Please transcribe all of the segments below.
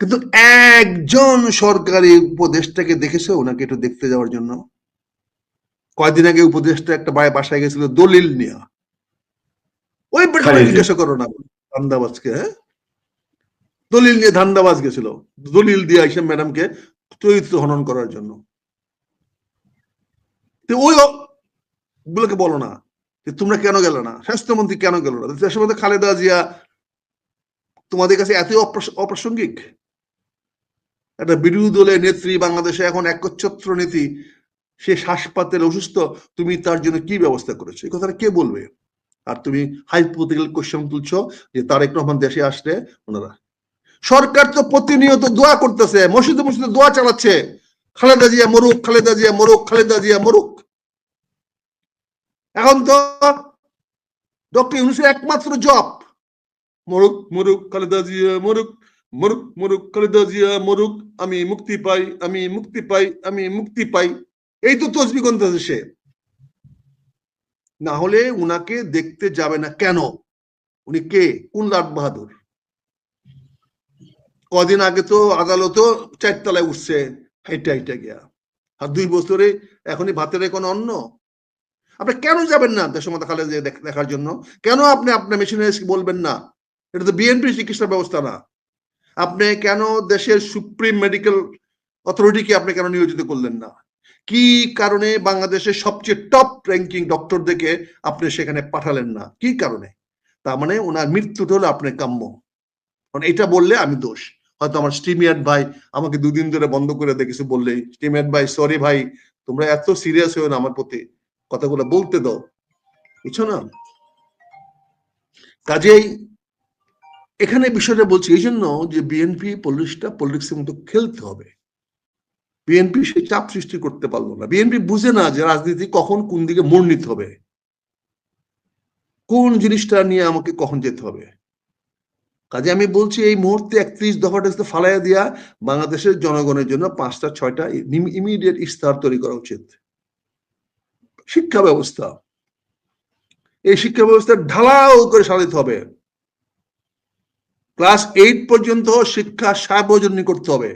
কিন্তু একজন সরকারি উপদেষ্টাকে দেখেছে ওনাকে একটু দেখতে যাওয়ার জন্য? কয়দিন আগে উপদেষ্টা একটা বাড়ি বাসায় গেছিল দলিল নিয়ে। ওই জিজ্ঞাসা করো না ধান্দাবাজকে হ্যাঁ? দলিল নিয়ে ধান্দাবাজ গেছিল দলিল দিয়ে আইসা ম্যাডামকে চরিত্র হনন করার জন্য। ওই গুলোকে বলো না যে তোমরা কেন গেল না? স্বাস্থ্যমন্ত্রী কেন গেল না? দেশের মধ্যে খালেদা জিয়া তোমাদের কাছে এতই অপ্রাস- অপ্রাসঙ্গিক? একটা বিরোধী দলের নেত্রী বাংলাদেশে এখন একচ্ছত্র নীতি সে শ্বাসপাতের অসুস্থ, তুমি তার জন্য কি ব্যবস্থা করেছ? এই কথাটা কে বলবে? আর তুমি হাইপোথেটিক্যাল কোশ্চেন তুলছো যে তারেক রহমান দেশে আসলে ওনারা। সরকার তো প্রতিনিয়ত দোয়া করতেছে, মসজিদে মসজিদে দোয়া চালাচ্ছে। খালেদা জিয়া মরুক, খালেদা জিয়া মরুক, খালেদা জিয়া মরুক। এখন তো ডক্টর ইউনুসের একমাত্র জব মরুক মরুক, খালেদা জিয়া মরুক। মরুক মরুক খালেদা জিয়া মরুক আমি মুক্তি পাই, আমি মুক্তি পাই, আমি মুক্তি পাই। এই তো তসবি গন্তাছে সে। না হলে উনাকে দেখতে যাবে না কেন? উনি কে? কোন লাট বাহাদুর? কদিন আগে তো আদালতও চারতলায় উঠছে হাইটা হাইটা গিয়া। আর দুই বছরে এখনই ভাতের কোনো অন্ন। আপনি কেন যাবেন না দেশমতা খালে যে দেখার জন্য? কেন আপনি আপনার মেশিনারিজ বলবেন না? এটা তো বিএনপি চিকিৎসা ব্যবস্থা না। আপনি কেন দেশের সুপ্রিম মেডিকেল অথরিটিকে আপনি কেন নিয়োজিত করলেন না? কি কারণে বাংলাদেশের সবচেয়ে টপ র্যাঙ্কিং ডক্টর দেখে আপনি সেখানে পাঠালেন না? কি কারণে? তার মানে ওনার মৃত্যুটা হলো আপনার কাম্য। কারণ এটা বললে আমি দোষ। হয়তো আমার স্টিমিয়াট ভাই আমাকে দুদিন ধরে বন্ধ করে দেখেছে বললে স্টিমিয়াট ভাই সরি ভাই, তোমরা এত সিরিয়াস হয়েও না আমার প্রতি। কথাগুলো বলতে দাও। বুঝছ না? কাজেই এখানে বিষয়টা বলছি এই জন্য যে বিএনপি পলিটিক্সটা পলিটিক্সের মতো খেলতে হবে। বিএনপি সেই চাপ সৃষ্টি করতে পারল না। বিএনপি বুঝে না যে রাজনীতি কখন কোন দিকে মোড় নিতে হবে। কোন জিনিসটা নিয়ে আমাকে কখন যেতে হবে। কাজে আমি বলছি, এই মুহূর্তে একত্রিশ দফাটা ফালাইয়া দিয়া বাংলাদেশের জনগণের জন্য পাঁচটা, ছয়টা ইমিডিয়েট ইস্তার তৈরি করা উচিত। শিক্ষা ব্যবস্থা। এই শিক্ষা ব্যবস্থা ঢালাও করে সাজাতে হবে। ক্লাস এইট পর্যন্ত শিক্ষা সার্বজনীন করতে হবে।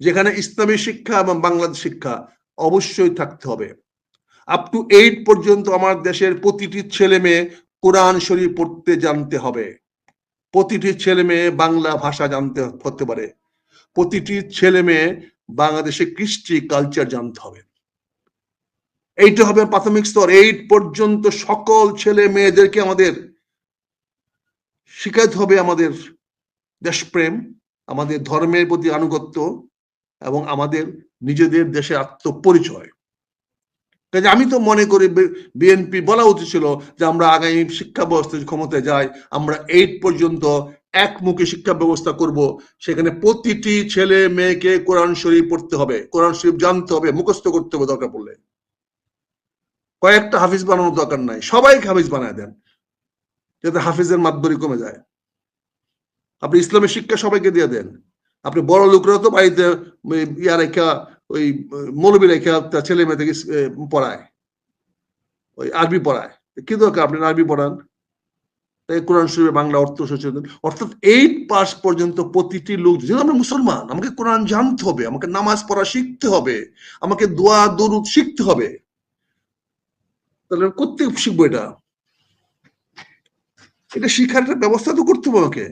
যেখানে ইসলামী শিক্ষা এবং বাংলাদেশ শিক্ষা অবশ্যই থাকতে হবে। আপ টু এইট পর্যন্ত আমার দেশের প্রতিটি ছেলে মেয়ে কোরআন শরীফ পড়তে জানতে হবে। প্রতিটি ছেলে মেয়ে বাংলা ভাষা জানতে হতে পারে। প্রতিটি ছেলে মেয়ে বাংলাদেশের কৃষ্টি কালচার জানতে হবে। এইটা হবে প্রাথমিক স্তর। এইট পর্যন্ত সকল ছেলে মেয়েদেরকে আমাদের শিখাতে হবে আমাদের দেশপ্রেম, আমাদের ধর্মের প্রতি আনুগত্য এবং আমাদের নিজেদের দেশের আত্মপরিচয়। কাজে আমি তো মনে করি বিএনপি বলা উচিত ছিল যে আমরা আগামী শিক্ষা ব্যবস্থা ক্ষমতায় যাই, আমরা এইট পর্যন্ত একমুখী শিক্ষা ব্যবস্থা করব, সেখানে প্রতিটি ছেলে মেয়েকে কোরআন শরীফ পড়তে হবে, কোরআন শরীফ জানতে হবে, মুখস্থ করতে হবে দরকার পড়লে। কয়েকটা হাফিজ বানানোর দরকার নাই, সবাইকে হাফিজ বানায় দেন। যাতে হাফিজের মাধ্যমে কমে যায়। আপনি ইসলামের শিক্ষা সবাইকে দিয়ে দেন। আপনি বড় লোকরা তো বাড়িতে ইয়া রেখা, ওই মৌলবী রেখা, তার ছেলে মেয়ে থেকে পড়ায়। ওই আরবি পড়ায়। কি দরকার আপনি আরবি পড়ান? তাই কোরআন শরীফে বাংলা অর্থ সচেতন অর্থাৎ এইট পাস পর্যন্ত প্রতিটি লোক, যেহেতু আমরা মুসলমান, আমাকে কোরআন জানতে হবে, আমাকে নামাজ পড়া শিখতে হবে, আমাকে দোয়া, দরুদ শিখতে হবে। তাহলে কোথেকে শিখব এটা? এটা শিক্ষার একটা ব্যবস্থা তো করতে হবে আমাকে